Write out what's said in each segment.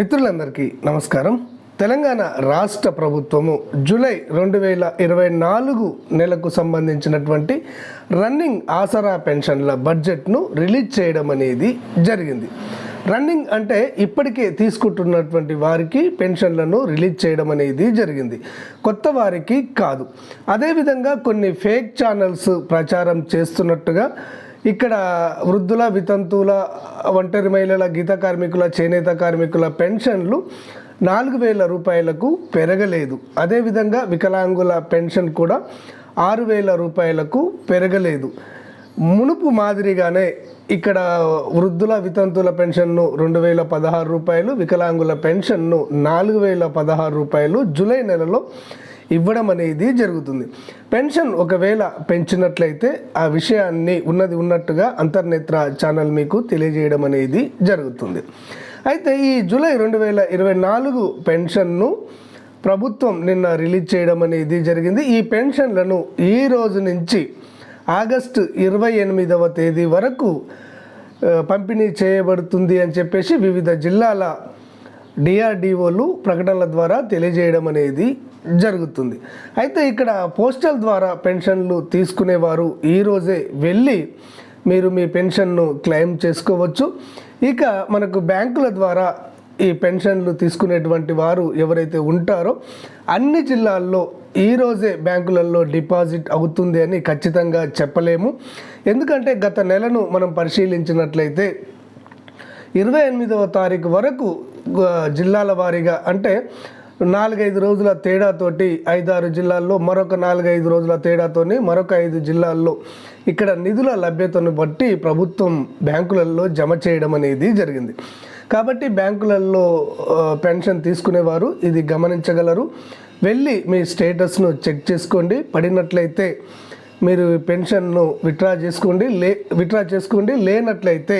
మిత్రులందరికీ నమస్కారం. తెలంగాణ రాష్ట్ర ప్రభుత్వము జూలై రెండు వేల ఇరవై నాలుగు నెలకు సంబంధించినటువంటి రన్నింగ్ ఆసరా పెన్షన్ల బడ్జెట్ను రిలీజ్ చేయడం అనేది జరిగింది. రన్నింగ్ అంటే ఇప్పటికే తీసుకుంటున్నటువంటి వారికి పెన్షన్లను రిలీజ్ చేయడం అనేది జరిగింది. కొత్త వారికి కాదు. అదేవిధంగా కొన్ని ఫేక్ ఛానల్స్ ప్రచారం చేస్తున్నట్టుగా ఇక్కడ వృద్ధుల వితంతువుల ఒంటరి మహిళల గీత కార్మికుల చేనేత కార్మికుల పెన్షన్లు నాలుగు వేల రూపాయలకు పెరగలేదు. అదేవిధంగా వికలాంగుల పెన్షన్ కూడా ఆరు వేల రూపాయలకు పెరగలేదు. మునుపు మాదిరిగానే ఇక్కడ వృద్ధుల వితంతుల పెన్షన్ను రెండు వేల పదహారు రూపాయలు వికలాంగుల పెన్షన్ను నాలుగు వేల పదహారు రూపాయలు జూలై నెలలో ఇవ్వడం అనేది జరుగుతుంది. పెన్షన్ ఒకవేళ పెంచినట్లయితే ఆ విషయాన్ని ఉన్నది ఉన్నట్టుగా అంతర్నేత్ర ఛానల్ మీకు తెలియజేయడం అనేది జరుగుతుంది. అయితే ఈ జూలై రెండు వేల ఇరవై నాలుగు పెన్షన్ను ప్రభుత్వం నిన్న రిలీజ్ చేయడం అనేది జరిగింది. ఈ పెన్షన్లను ఈ రోజు నుంచి ఆగస్టు ఇరవై ఎనిమిదవ తేదీ వరకు పంపిణీ చేయబడుతుంది అని చెప్పేసి వివిధ జిల్లాల డిఆర్డిఓలు ప్రకటనల ద్వారా తెలియజేయడం అనేది జరుగుతుంది. అయితే ఇక్కడ పోస్టల్ ద్వారా పెన్షన్లు తీసుకునేవారు ఈరోజే వెళ్ళి మీరు మీ పెన్షన్ను క్లెయిమ్ చేసుకోవచ్చు. ఇక మనకు బ్యాంకుల ద్వారా ఈ పెన్షన్లు తీసుకునేటువంటి వారు ఎవరైతే ఉంటారో అన్ని జిల్లాల్లో ఈరోజే బ్యాంకులలో డిపాజిట్ అవుతుంది అని ఖచ్చితంగా చెప్పలేము. ఎందుకంటే గత నెలను మనం పరిశీలించినట్లయితే ఇరవై ఎనిమిదవ తారీఖు వరకు జిల్లాల వారీగా అంటే నాలుగైదు రోజుల తేడాతోటి ఐదారు జిల్లాల్లో మరొక నాలుగైదు రోజుల తేడాతోని మరొక ఐదు జిల్లాల్లో ఇక్కడ నిధుల లభ్యతను బట్టి ప్రభుత్వం బ్యాంకులలో జమ చేయడం అనేది జరిగింది. కాబట్టి బ్యాంకులలో పెన్షన్ తీసుకునేవారు ఇది గమనించగలరు. వెళ్ళి మీ స్టేటస్ను చెక్ చేసుకోండి. పడినట్లయితే మీరు పెన్షన్ను విత్డ్రా చేసుకోండి. లే విత్డ్రా చేసుకోండి. లేనట్లయితే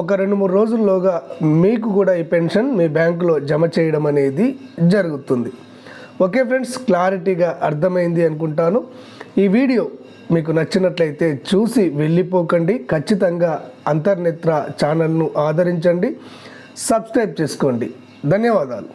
ఒక రెండు మూడు రోజుల్లోగా మీకు కూడా ఈ పెన్షన్ మీ బ్యాంకులో జమ చేయడం అనేది జరుగుతుంది. ఓకే ఫ్రెండ్స్ క్లారిటీగా అర్థమైంది అనుకుంటాను. ఈ వీడియో మీకు నచ్చినట్లయితే చూసి వెళ్ళిపోకండి. ఖచ్చితంగా అంతర్నేత్ర ఛానల్ను ఆదరించండి. సబ్స్క్రైబ్ చేసుకోండి. ధన్యవాదాలు.